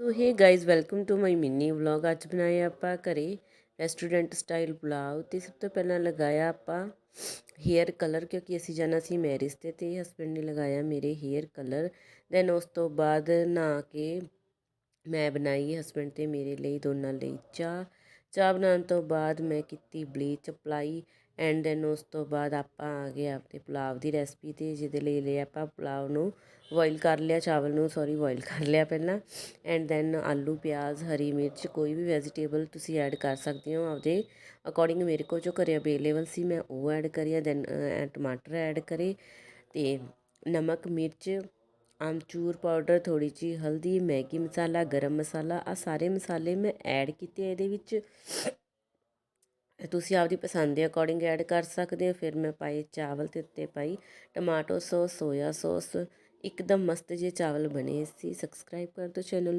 so hey guys welcome to my mini vlog ਅੱਜ ਬਣਾਇਆ ਆਪਾਂ ਘਰੇ ਰੈਸਟੋਰੈਂਟ ਸਟਾਈਲ ਪੁਲਾਵ ਤੇ ਸਭ ਤੋਂ ਪਹਿਲਾਂ ਲਗਾਇਆ ਆਪਾਂ ਹੇਅਰ ਕਲਰ ਕਿਉਂਕਿ ਅਸੀਂ ਜਾਣਾ ਸੀ ਮੈਰਿਜ ਤੇ ਤੇ ਹਸਬੰਡ ਨੇ ਲਗਾਇਆ ਮੇਰੇ ਹੇਅਰ ਕਲਰ ਦੈਨ ਉਸ ਤੋਂ ਬਾਅਦ ਨਹਾ ਕੇ ਮੈਂ ਬਣਾਈ ਹਸਬੰਡ ਤੇ ਮੇਰੇ ਲਈ ਦੋਨਾਂ ਲਈ ਚਾਹ ਚਾਹ ਬਣਾਉਣ ਤੋਂ ਬਾਅਦ ਮੈਂ ਕੀਤੀ ਬਲੀਚ ਅਪਲਾਈ ਐਂਡ ਦੈਨ ਉਸ ਤੋਂ ਬਾਅਦ ਆਪਾਂ ਆ ਗਏ ਆਪਣੇ ਪੁਲਾਵ ਦੀ ਰੈਸਪੀ ਤੇ, ਜਿਹਦੇ ਲਈ ਲਿਆ ਆਪਾਂ ਪੁਲਾਵ ਨੂੰ ਬੋਇਲ ਕਰ ਲਿਆ, ਚਾਵਲ ਨੂੰ ਸੌਰੀ ਬੋਇਲ ਕਰ ਲਿਆ ਪਹਿਲਾਂ ਐਂਡ ਦੈਨ ਆਲੂ, ਪਿਆਜ਼, ਹਰੀ ਮਿਰਚ, ਕੋਈ ਵੀ ਵੈਜੀਟੇਬਲ ਤੁਸੀਂ ਐਡ ਕਰ ਸਕਦੇ ਹੋ ਆਪਦੇ ਅਕੋਰਡਿੰਗ ਮੇਰੇ ਕੋਲ ਜੋ ਘਰੇ ਅਵੇਲੇਬਲ ਸੀ ਮੈਂ ਉਹ ਐਡ ਕਰਿਆ ਦੈਨ ਟਮਾਟਰ ਐਡ ਕਰੇ ਤੇ ਨਮਕ, ਮਿਰਚ ਆਮਚੂਰ ਪਾਊਡਰ ਥੋੜ੍ਹੀ ਜਿਹੀ ਹਲਦੀ ਮੈਗੀ ਮਸਾਲਾ ਗਰਮ ਮਸਾਲਾ ਆਹ ਸਾਰੇ ਮਸਾਲੇ ਮੈਂ ਐਡ ਕੀਤੇ ਇਹਦੇ ਵਿੱਚ ਤੁਸੀਂ ਆਪਦੀ ਪਸੰਦ ਦੇ ਅਕੋਰਡਿੰਗ ਐਡ ਕਰ ਸਕਦੇ ਹੋ ਫਿਰ ਮੈਂ ਪਾਈ ਚਾਵਲ ਤੇ ਉੱਤੇ ਪਾਈ ਟਮਾਟੋ ਸੌਸ ਸੋਇਆ ਸੌਸ ਇੱਕਦਮ ਮਸਤ ਜਿਹੇ ਚਾਵਲ ਬਣੇ ਸੀ ਸਬਸਕ੍ਰਾਈਬ ਕਰ ਦਿਓ ਚੈਨਲ